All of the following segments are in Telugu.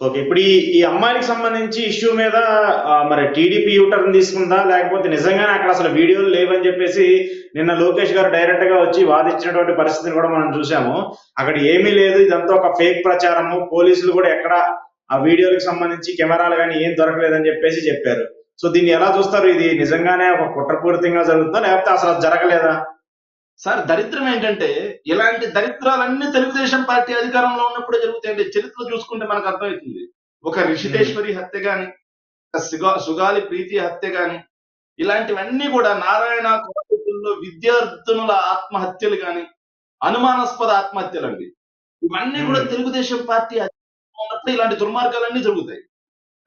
ఓకే ఇప్పుడు ఈ ఈ అమ్మాయికి సంబంధించి ఇష్యూ మీద మరి టీడీపీ యూటర్న్ తీసుకుందా? లేకపోతే నిజంగానే అక్కడ అసలు వీడియోలు లేవని చెప్పేసి నిన్న లోకేష్ గారు డైరెక్ట్గా వచ్చి వాదించినటువంటి పరిస్థితిని కూడా మనం చూసాము అక్కడ ఏమీ లేదు ఇదంతా ఒక ఫేక్ ప్రచారము. పోలీసులు కూడా ఎక్కడ ఆ వీడియోలకు సంబంధించి కెమెరాలు కానీ ఏం దొరకలేదని చెప్పేసి చెప్పారు. సో దీన్ని ఎలా చూస్తారు? ఇది నిజంగానే ఒక కుట్రపూరితంగా జరుగుతుందా? లేకపోతే అసలు జరగలేదా? సార్ దరిద్రం ఏంటంటే ఇలాంటి దరిద్రాలన్నీ తెలుగుదేశం పార్టీ అధికారంలో ఉన్నప్పుడే జరుగుతాయండి. చరిత్ర చూసుకుంటే మనకు అర్థమవుతుంది. ఒక రిషితేశ్వరి హత్య గాని సుగా- సుగాలి ప్రీతి హత్య గాని ఇలాంటివన్నీ కూడా నారాయణ కాలేజీల్లో విద్యార్థినుల ఆత్మహత్యలు గాని అనుమానాస్పద ఆత్మహత్యలు అండి ఇవన్నీ కూడా Hmm. తెలుగుదేశం పార్టీ అధికారంలో ఉన్నప్పుడు ఇలాంటి దుర్మార్గాలన్నీ జరుగుతాయి.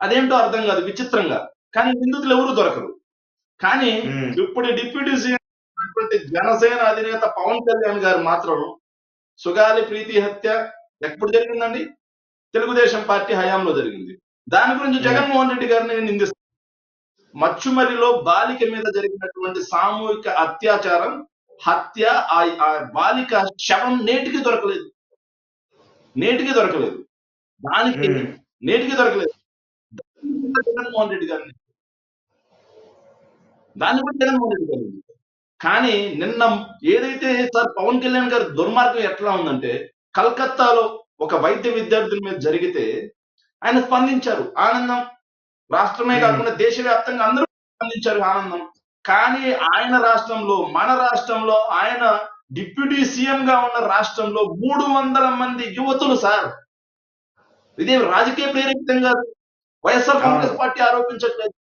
అదేంటో అర్థం కాదు విచిత్రంగా. కానీ నిందితులు ఎవరు దొరకరు. కానీ Hmm. ఇప్పుడు డిప్యూటీ జనసేన అధినేత పవన్ కళ్యాణ్ గారు మాత్రం సుగాలి ప్రీతి హత్య ఎప్పుడు జరిగిందండి తెలుగుదేశం పార్టీ హయాంలో జరిగింది దాని గురించి. జగన్మోహన్ రెడ్డి గారిని నిందిస్తారు మచ్చుమరిలో బాలిక మీద జరిగినటువంటి సామూహిక అత్యాచారం హత్య ఆ బాలిక శవం నేటికి దొరకలేదు నేటికి దొరకలేదు దానికి. నేటికి దొరకలేదు జగన్మోహన్ రెడ్డి గారిని దాన్ని కూడా జగన్మోహన్ రెడ్డి గారిని కానీ నిన్న ఏదైతే సార్ పవన్ కళ్యాణ్ గారి దుర్మార్గం ఎట్లా ఉందంటే కలకత్తాలో ఒక వైద్య విద్యార్థుల మీద జరిగితే ఆయన స్పందించారు ఆనందం. రాష్ట్రమే. కాకుండా దేశవ్యాప్తంగా అందరూ స్పందించారు ఆనందం. కానీ ఆయన రాష్ట్రంలో మన రాష్ట్రంలో ఆయన డిప్యూటీ సీఎం గా ఉన్న రాష్ట్రంలో మూడు వందల మంది యువతులు సార్. ఇదే రాజకీయ ప్రేరేపితం కాదు. వైఎస్ఆర్ కాంగ్రెస్ పార్టీ ఆరోపించట్లేదు.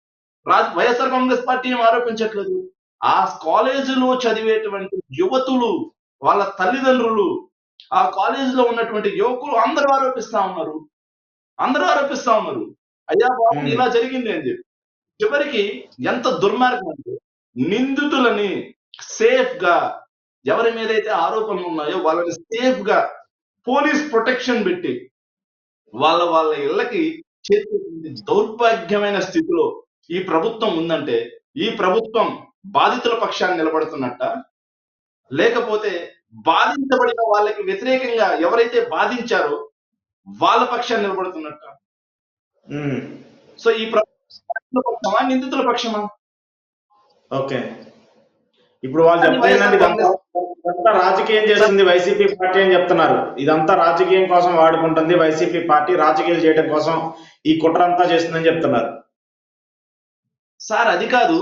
వైఎస్ఆర్ కాంగ్రెస్ పార్టీ ఏం ఆరోపించట్లేదు? ఆ కాలేజీలో చదివేటువంటి యువతులు వాళ్ళ తల్లిదండ్రులు ఆ కాలేజీలో ఉన్నటువంటి యువకులు అందరూ ఆరోపిస్తా ఉన్నారు. అందరూ ఆరోపిస్తా ఉన్నారు. అయ్యా బాబు. ఇలా జరిగింది అని చెప్పి. చివరికి ఎంత దుర్మార్గం అంటే నిందితులని సేఫ్గా ఎవరి మీద అయితే ఆరోపణలు ఉన్నాయో వాళ్ళని సేఫ్గా పోలీస్ ప్రొటెక్షన్ పెట్టి వాళ్ళ వాళ్ళ ఇళ్ళకి చేర్చేటువంటి దౌర్భాగ్యమైన స్థితిలో ఈ ప్రభుత్వం ఉందంటే ఈ ప్రభుత్వం బాధితుల పక్షాన్ని నిలబడుతున్నట్ట. లేకపోతే బాధించబడిన వాళ్ళకి వ్యతిరేకంగా ఎవరైతే బాధించారో వాళ్ళ పక్షాన్ని నిలబడుతున్నట్ట. సో ఈ పక్షమా నిందితుల పక్షమా? ఓకే. ఇప్పుడు వాళ్ళు రాజకీయం చేస్తుంది వైసీపీ పార్టీ అని చెప్తున్నారు. ఇదంతా రాజకీయం కోసం వాడుకుంటుంది వైసీపీ పార్టీ రాజకీయాలు చేయడం కోసం ఈ కుట్ర అంతా చేస్తుందని చెప్తున్నారు. సార్ అది కాదు.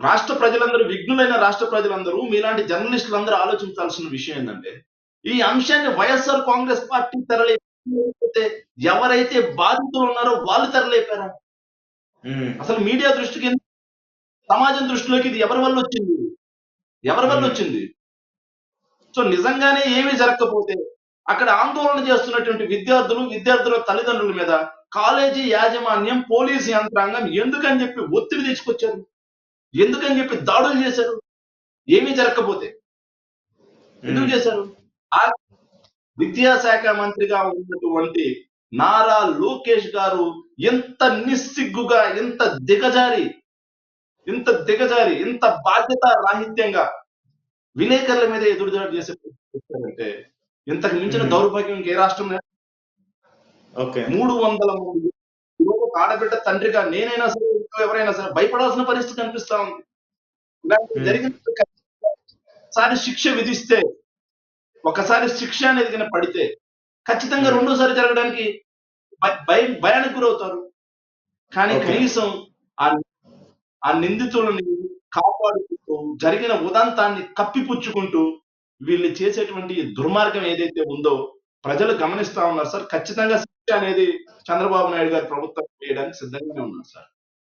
రాష్ట్ర ప్రజలందరూ విఘ్నులైన రాష్ట్ర ప్రజలందరూ మీలాంటి జర్నలిస్టులు అందరూ ఆలోచించాల్సిన విషయం ఏంటంటే ఈ అంశాన్ని వైఎస్ఆర్ కాంగ్రెస్ పార్టీ తెరలేకపోతే ఎవరైతే బాధితులు ఉన్నారో వాళ్ళు తెరలేపారా? ఉమ్. అసలు మీడియా దృష్టికి సమాజం దృష్టిలోకి ఇది ఎవరి వల్ల వచ్చింది? ఎవరి వల్ల వచ్చింది? సో నిజంగానే ఏమీ జరగకపోతే అక్కడ ఆందోళన చేస్తున్నటువంటి విద్యార్థులు విద్యార్థుల తల్లిదండ్రుల మీద కాలేజీ యాజమాన్యం పోలీసు యంత్రాంగం ఎందుకని చెప్పి ఒత్తిడి తెచ్చుకొచ్చారు? ఎందుకని చెప్పి దాడులు చేశారు? ఏమీ జరగకపోతే. ఎందుకు చేశారు? ఆ విద్యాశాఖ మంత్రిగా ఉన్నటువంటి నారా లోకేష్ గారు ఎంత నిస్సిగ్గుగా ఎంత దిగజారి ఇంత దిగజారి ఇంత బాధ్యత రాహిత్యంగా విలేకరుల మీద ఎదురుదాడి చేసే చేశారంటే ఇంతకు మించిన. దౌర్భాగ్యం ఇంకే రాష్ట్రం లేదు. ఓకే. మూడు వందల మంది. ఆడబిడ్డ తండ్రిగా నేనైనా సరే ఎవరైనా సరే భయపడాల్సిన పరిస్థితి కనిపిస్తా ఉంది Hmm. జరిగిన ఒకసారి శిక్ష విధిస్తే ఒకసారి శిక్ష అనేది కనుక పడితే ఖచ్చితంగా Hmm. రెండోసారి జరగడానికి భయ- భయం భయానికి గురవుతారు కానీ. కనీసం ఆ ఆ నిందితులని కాపాడుకుంటూ జరిగిన ఉదంతాన్ని కప్పిపుచ్చుకుంటూ వీళ్ళు చేసేటువంటి దుర్మార్గం ఏదైతే ఉందో ప్రజలు గమనిస్తా ఉన్నారు సార్ ఖచ్చితంగా శిక్ష అనేది చంద్రబాబు నాయుడు గారి ప్రభుత్వం చేయడానికి సిద్ధంగానే ఉన్నారు సార్